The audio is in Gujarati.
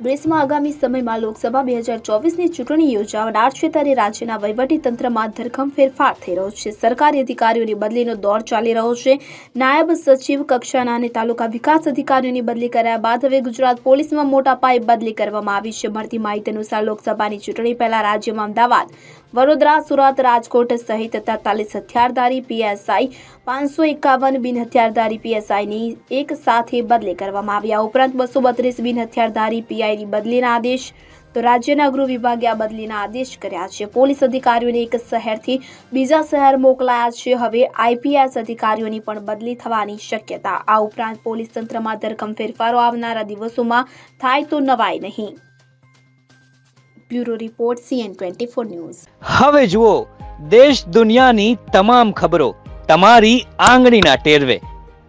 દેશમાં આગામી સમયમાં લોકસભા બે હજાર ચોવીસની ચૂંટણી યોજાનાર છે ત્યારે રાજ્યના વહીવટી તંત્રમાં ધરખમ ફેરફાર થઈ રહ્યો છે. સરકારી અધિકારીઓની બદલીનો દોર ચાલી રહ્યો છે. નાયબ સચિવ કક્ષાના અને તાલુકા વિકાસ અધિકારીઓની બદલી કર્યા બાદ હવે ગુજરાત પોલીસમાં મોટા પાયે બદલી કરવામાં આવી છે. મળતી માહિતી અનુસાર લોકસભાની ચૂંટણી પહેલા રાજ્યમાં અમદાવાદ, વડોદરા, સુરત, રાજકોટ સહિત તેતાલીસ હથિયારધારી પીએસઆઈ, પાંચસો એકાવન બિન હથિયારધારી પીએસઆઈની એક સાથે બદલી કરવામાં આવી. આ ઉપરાંત બસો બત્રીસ બિન હથિયારધારી પીઆઈની બદલીના આદેશ, તો રાજ્યના ગૃહ વિભાગે આ બદલીના આદેશ કર્યા છે. પોલીસ અધિકારીઓને એક શહેરથી બીજા શહેર મોકલાયા છે. હવે આઈપીએસ અધિકારીઓની પણ બદલી થવાની શક્યતા. આ ઉપરાંત પોલીસ તંત્રમાં ધરખમ ફેરફારો આવનારા દિવસોમાં થાય તો નવાય નહીં. Bureau report, CN twenty four news. હવે જુઓ, દેશ દુનિયાની તમામ ખબરો તમારી આંગળીના ટેરવે.